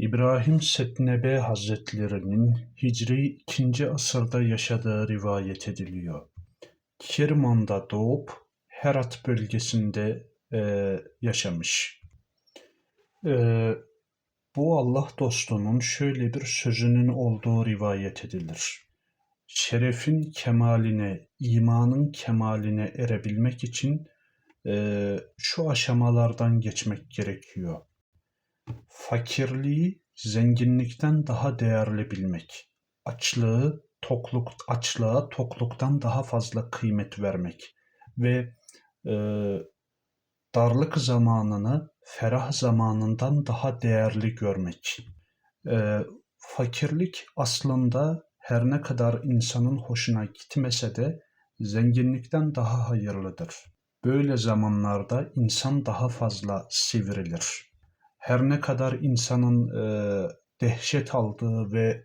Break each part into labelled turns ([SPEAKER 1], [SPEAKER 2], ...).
[SPEAKER 1] İbrahim Setnebe Hazretlerinin Hicri 2. asırda yaşadığı rivayet ediliyor. Kirman'da doğup Herat bölgesinde e, yaşamış. E, bu Allah dostunun şöyle bir sözünün olduğu rivayet edilir. Şerefin kemaline, imanın kemaline erebilmek için e, şu aşamalardan geçmek gerekiyor fakirliği zenginlikten daha değerli bilmek, açlığı tokluk açlığa tokluktan daha fazla kıymet vermek ve e, darlık zamanını ferah zamanından daha değerli görmek. E, fakirlik aslında her ne kadar insanın hoşuna gitmese de zenginlikten daha hayırlıdır. Böyle zamanlarda insan daha fazla sivrilir her ne kadar insanın e, dehşet aldığı ve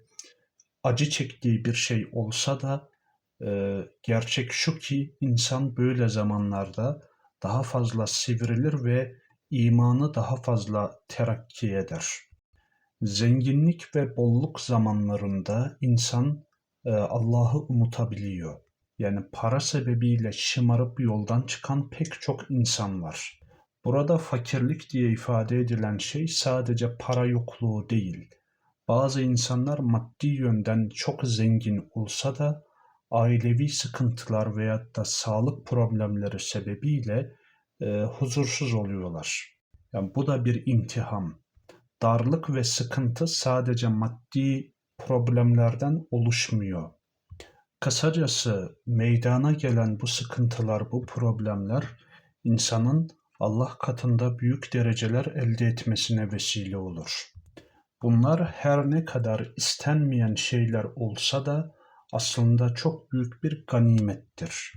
[SPEAKER 1] acı çektiği bir şey olsa da e, gerçek şu ki insan böyle zamanlarda daha fazla sivrilir ve imanı daha fazla terakki eder. Zenginlik ve bolluk zamanlarında insan e, Allah'ı unutabiliyor. Yani para sebebiyle şımarıp yoldan çıkan pek çok insan var. Burada fakirlik diye ifade edilen şey sadece para yokluğu değil. Bazı insanlar maddi yönden çok zengin olsa da ailevi sıkıntılar veya da sağlık problemleri sebebiyle e, huzursuz oluyorlar. Yani bu da bir imtihan. Darlık ve sıkıntı sadece maddi problemlerden oluşmuyor. Kısacası meydana gelen bu sıkıntılar, bu problemler insanın Allah katında büyük dereceler elde etmesine vesile olur. Bunlar her ne kadar istenmeyen şeyler olsa da aslında çok büyük bir ganimettir.